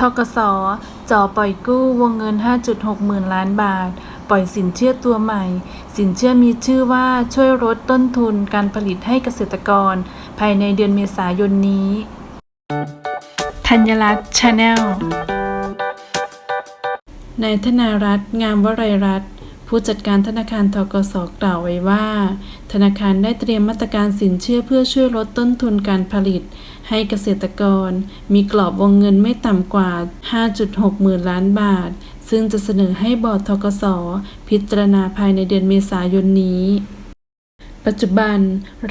ทกสจ่อปล่อยกู้วงเงิน 5.6 หมื่นล้านบาท ปล่อยสินเชื่อตัวใหม่ สินเชื่อมีชื่อว่าช่วยลดต้นทุนการผลิตให้เกษตรกร ภายในเดือนเมษายนนี้ ธัญรัตน์ชาแนลนายธนารัตน์งามวรัยรัตน์ ผู้จัดการธนาคารทกสกล่าวไว้ว่า ธนาคารได้เตรียมมาตรการสินเชื่อเพื่อช่วยลดต้นทุนการผลิต ให้เกษตรกร มีกรอบวงเงินไม่ต่ำกว่า 5.6 หมื่นล้านบาท ซึ่งจะเสนอให้บอร์ดทกสพิจารณาภายในเดือนเมษายนนี้ปัจจุบัน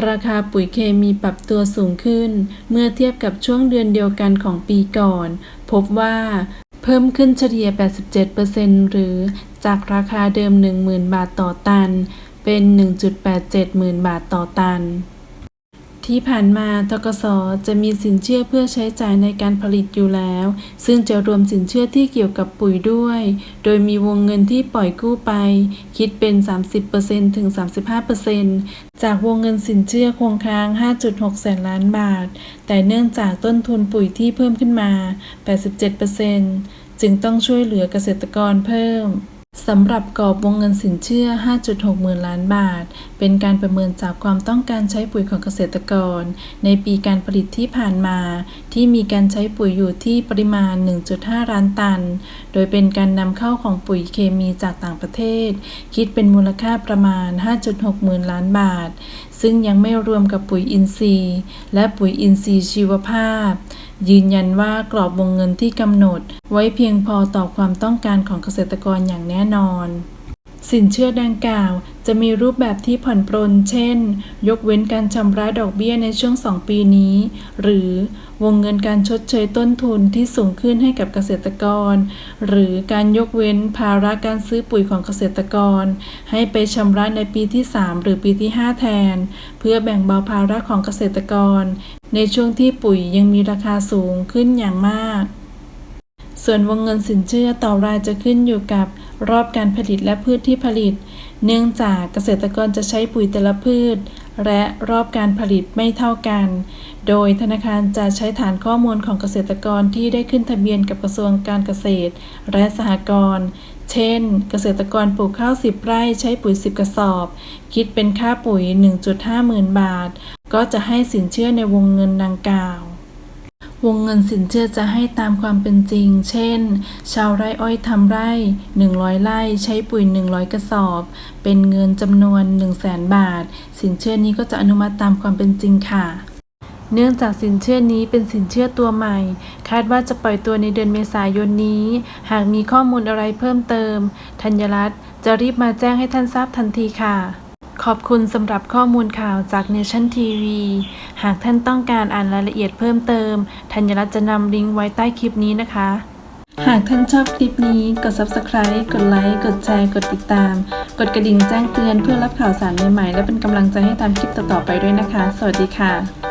ราคาปุ๋ยเคมีปรับตัวสูงขึ้น เมื่อเทียบกับช่วงเดือนเดียวกันของปีก่อน พบว่าเพิ่มขึ้นเฉลี่ย 87%หรือ จากราคาเดิม 10,000 บาทต่อตัน เป็น 1.87หมื่นบาทต่อตัน ที่ผ่านมาทกสจะมีสินเชื่อเพื่อใช้จ่ายในการผลิตอยู่แล้ว ซึ่งจะรวมสินเชื่อที่เกี่ยวกับปุ๋ยด้วย โดยมีวงเงินที่ปล่อยกู้ไป คิดเป็น 30%ถึง 35%จากวงเงินสินเชื่อคงค้าง 5.6 แสนล้านบาท แต่เนื่องจากต้นทุนปุ๋ยที่เพิ่มขึ้นมา 87%จึงต้องช่วยเหลือเกษตรกรเพิ่ม สำหรับกรอบวงเงินสินเชื่อ 5.6 หมื่นล้านบาท เป็นการประเมินจากความต้องการใช้ปุ๋ยของเกษตรกร ในปีการผลิตที่ผ่านมา ที่มีการใช้ปุ๋ยอยู่ที่ปริมาณ 1.5 ล้านตัน โดยเป็นการนำเข้าของปุ๋ยเคมีจากต่างประเทศ คิดเป็นมูลค่าประมาณ 5.6 หมื่นล้านบาท ซึ่งยังไม่รวมกับปุ๋ยอินทรีย์ และปุ๋ยอินทรีย์ชีวภาพ ยืนยันว่ากรอบวงเงินที่กำหนด ไว้เพียงพอต่อความต้องการของเกษตรกรอย่างแน่นอน สินเชื่อดังกล่าวจะมีรูปแบบที่ผ่อนปรน เช่น ยกเว้นการชำระดอกเบี้ยในช่วง 2 ปีนี้ หรือวงเงินการชดเชยต้นทุนที่สูงขึ้นให้กับเกษตรกร หรือการยกเว้นภาระการซื้อปุ๋ยของเกษตรกร ให้ไปชำระในปีที่ 3 หรือปีที่ 5 แทน เพื่อแบ่งเบาภาระของเกษตรกร ในช่วงที่ปุ๋ยยังมีราคาสูงขึ้นอย่างมาก ส่วนวงเงินสินเชื่อต่อรายจะขึ้นอยู่กับรอบการผลิตและพืชที่ผลิต เนื่องจากเกษตรกรจะใช้ปุ๋ยแต่ละพืช และรอบการผลิตไม่เท่ากัน โดยธนาคารจะใช้ฐานข้อมูลของเกษตรกรที่ได้ขึ้นทะเบียนกับกระทรวงการเกษตร และสหกรณ์ เช่น เกษตรกรปลูกข้าว 10 ไร่ใช้ปุ๋ย 10 กระสอบ คิดเป็นค่าปุ๋ย 1.5 หมื่นบาท ก็จะให้สินเชื่อในวงเงินดังกล่าว วงเงินสินเชื่อจะให้ตามความเป็นจริง เช่น ชาวไร่อ้อยทำไร่ 100 ไร่ ใช้ปุ๋ย 100 กระสอบ เป็นเงินจำนวน 1 0 0 0 0แบาท สินเชื่อนี้ก็จะอนุมัติตามความเป็นจริงค่ะ เนื่องจากสินเชื่อนี้เป็นสินเชื่อตัวใหม่ คาดว่าจะปล่อยตัวในเดือนเมษายนนี้ หากมีข้อมูลอะไรเพิ่มเติม ธัญรัตน์จะรีบมาแจ้งให้ท่านทราบทันทีค่ะ ขอบคุณสำหรับข้อมูลข่าวจาก Nation TV หากท่านต้องการอ่านรายละเอียดเพิ่มเติม ธัญรัตน์จะนำลิงก์ไว้ใต้คลิปนี้นะคะ หากท่านชอบคลิปนี้ กด subscribe กดไลค์ กดแชร์ กดติดตาม กดกระดิ่งแจ้งเตือนเพื่อรับข่าวสารใหม่ๆ และเป็นกำลังใจให้ตามคลิปต่อๆไปด้วยนะคะ สวัสดีค่ะ